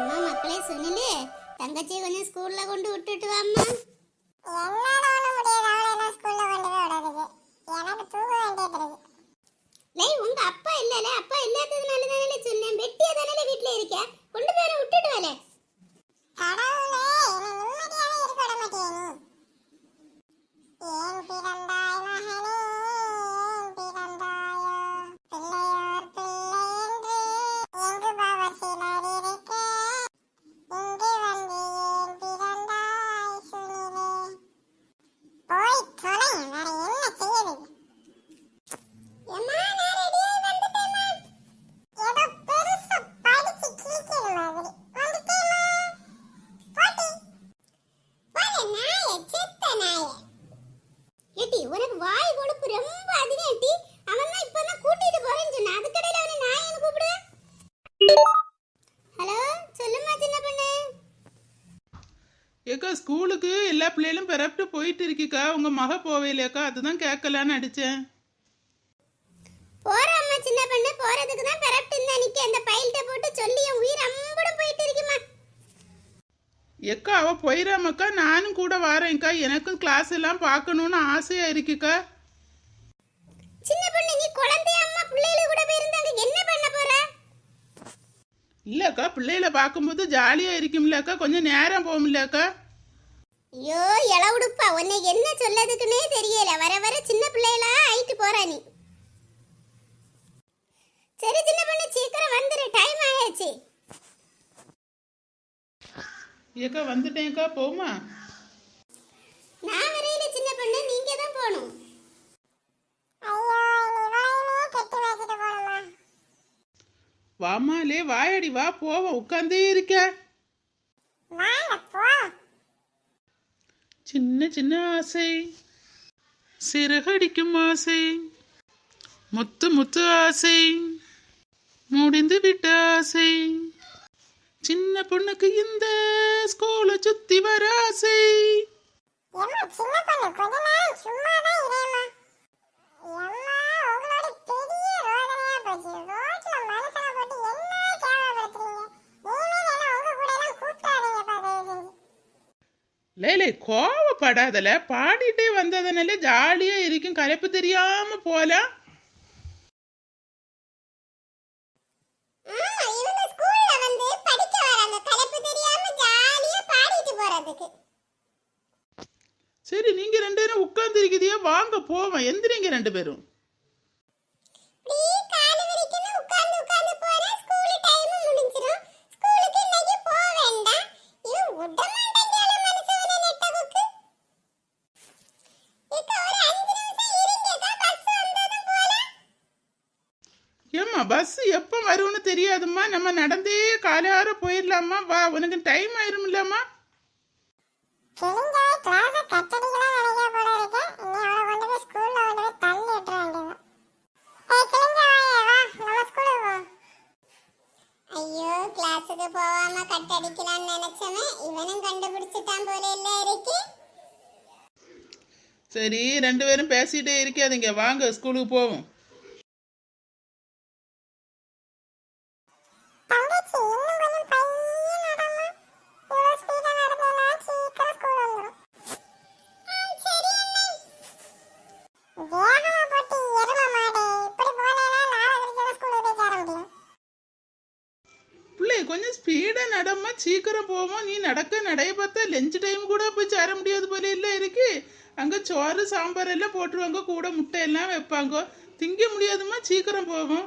அம்மா மக்களே சுனிலு தங்கச்சியை கொஞ்சம் ஸ்கூல்ல கொண்டு விட்டுட்டு வாம்மா. எனக்கு தூங்க வேண்டியது இருக்கு. லேய் உங்க அப்பா இல்லல அப்பா இல்லாததுனால ஏக்கா ஸ்கூலுக்கு எல்லா பிள்ளைகளும் பிறப்பிட்டு போயிட்டு இருக்கீக்கா. உங்க மக போவேலையாக்கா அதுதான் கேட்கலான்னு அடிச்சேன். போறம்மா சின்ன பொண்ணு. போறதுக்கு தான் பெறப்ட்டு இருந்தா நிக்க. அந்த பைல்ட்ட போட்டு சொல்லி என் உயிர் அம்புடும் போயிட்டு இருக்குமா. ஏக்கா அவ போயிடாமக்கா நானும் கூட வரேன்க்கா. எனக்கும் கிளாஸ் எல்லாம் பார்க்கணும்னு ஆசையா இருக்குக்கா. சின்ன பொண்ணு நீ குழந்தைய அம்மா? பிள்ளைகள கூட போயிருந்தாங்க. என்ன பண்ண போற? இல்லக்கா பிள்ளைகளை பார்க்கும்போது ஜாலியா இருக்கும்லக்கா. கொஞ்சம் நேரம் போகும்லக்கா. ஐயோ இளவுடுப்பா உன்னை என்ன சொல்லதுக்குன்னே தெரியல. வர வர சின்ன பிள்ளைகளா ஆயிட்டு போற நீ. சரி சின்ன பொண்ணு சீக்கிரம் வந்துரு. டைம் ஆயாச்சு. ஏக்கா வந்துட்டேன்க்கா. போமா? நான் வரையில சின்ன பொண்ணு. நீங்க தான் போகணும் ஐயோ இனி இவளையுமே கெட்டி வச்சுட்டு போகணுமா? வாமா லே வாயடி வா போவோம். உட்காந்தே இருக்க. சின்ன சின்ன ஆசை. சிறகடிக்கும் ஆசை. முத்து முத்து ஆசை. முடிந்து விட்ட ஆசை. சின்ன பொண்ணுக்கு இந்த ஸ்கூல சுத்தி வர ஆசை. சும்மா லேலே கோவப்படாதல. பாடிட்டே வந்ததுனால ஜாலியா இருக்கும் கலைப்பு தெரியாம போறதுக்கு. சரி நீங்க ரெண்டு பேரும் உட்கார்ந்து வாங்க போவோம். எந்திரிங்க ரெண்டு பேரும். பஸ் எப்போ வரும்னு தெரியாதும்மா. நம்ம நடந்தே காலார போயிடலாமா வா உனக்கு டைம் ஸ்கூலுக்கு போ. ஐயோ கிளாஸுக்கு போகாம கட் அடிக்கலாம்னு நினைச்சவன் இவனும் கண்டுபிடிச்சிட்டான் போல இல்ல இருக்கு. சரி ரெண்டு பேரும் பேசிட்டே இருக்காதீங்க. வாங்க ஸ்கூலுக்கு போவோம். கொஞ்சம் ஸ்பீடா நடமா? சீக்கிரம் போவோம் நீ நடக்க நடைய பார்த்தா லஞ்ச் டைம் கூட போய் சேர முடியாது போல இல்லை இருக்கு. அங்க சோறு சாம்பார் எல்லாம் போட்டுருவாங்க. கூட முட்டை எல்லாம் வைப்பாங்க. திங்க முடியாதும்மா சீக்கிரம் போவோம்.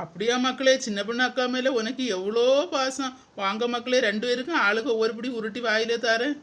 அப்படியா மக்களே? சின்ன பொண்ணு அக்கா மேலே உனக்கு எவ்வளோ பாசம். வாங்க மக்களே ரெண்டு பேருக்கும் ஆளுக்கு ஒவ்வொரு பிடி உருட்டி வாயில தாரேன்.